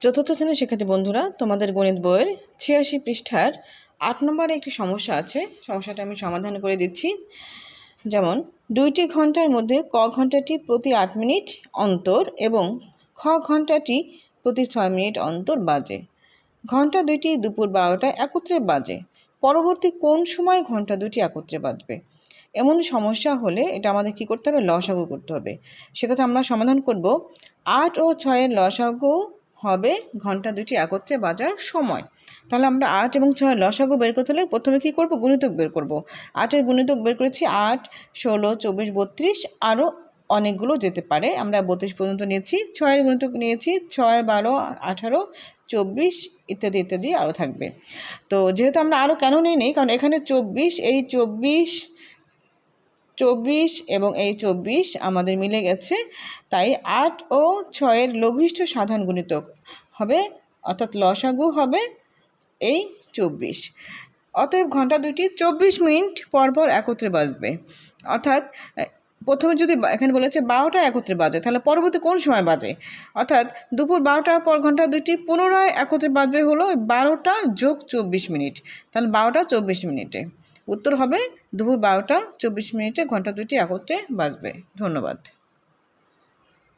চতুর্থ শ্রেণির শিক্ষার্থী বন্ধুরা, তোমাদের গণিত বইয়ের ছিয়াশি পৃষ্ঠার আট নম্বরে একটি সমস্যা আছে। সমস্যাটা আমি সমাধান করে দিচ্ছি। যেমন, দুইটি ঘণ্টার মধ্যে ক ঘন্টাটি প্রতি আট মিনিট অন্তর এবং খ ঘন্টাটি প্রতি ছয় মিনিট অন্তর বাজে। ঘণ্টা দুইটি দুপুর বারোটায় একত্রে বাজে। পরবর্তী কোন সময় ঘণ্টা দুটি একত্রে বাজবে? এমন সমস্যা হলে এটা আমাদের কী করতে হবে? লসাগু করতে হবে। সেক্ষেত্রে আমরা সমাধান করব। আট ও ছয়ের লসাগু হবে ঘণ্টা দুটি একত্রে বাজার সময়। তাহলে আমরা আট এবং ছয় লসাগু বের করতে হলে প্রথমে কী করব? গুণিতক বের করব। আটের গুণিতক বের করেছি আট, ষোলো, চব্বিশ, বত্রিশ, আরও অনেকগুলো যেতে পারে। আমরা বত্রিশ পর্যন্ত নিয়েছি, ছয়ের গুণিতক নিয়েছি, ছয়, বারো, আঠারো, চব্বিশ ইত্যাদি ইত্যাদি আরও থাকবে। তো যেহেতু আমরা আরও কেন নিই নেই, কারণ এখানে চব্বিশ, এই চব্বিশ চব্বিশ এবং এই চব্বিশ আমাদের মিলে গেছে। তাই আট ও ছয়ের লঘিষ্ঠ সাধারণ গুণিতক হবে, অর্থাৎ লসাগু হবে এই চব্বিশ। অতএব ঘণ্টা দুটি চব্বিশ মিনিট পরপর পর একত্রে বাজবে। অর্থাৎ প্রথমে যদি এখানে বলেছে বারোটা একত্রে বাজে, তাহলে পরবর্তী কোন সময় বাজে? অর্থাৎ দুপুর বারোটার পর ঘণ্টা দুইটি পুনরায় একত্রে বাজবে হলো বারোটা যোগ চব্বিশ মিনিট। তাহলে বারোটা চব্বিশ মিনিটে। উত্তর হবে দুপুর বারোটা চব্বিশ মিনিটে ঘণ্টা দুইটি একত্রে বাজবে। ধন্যবাদ।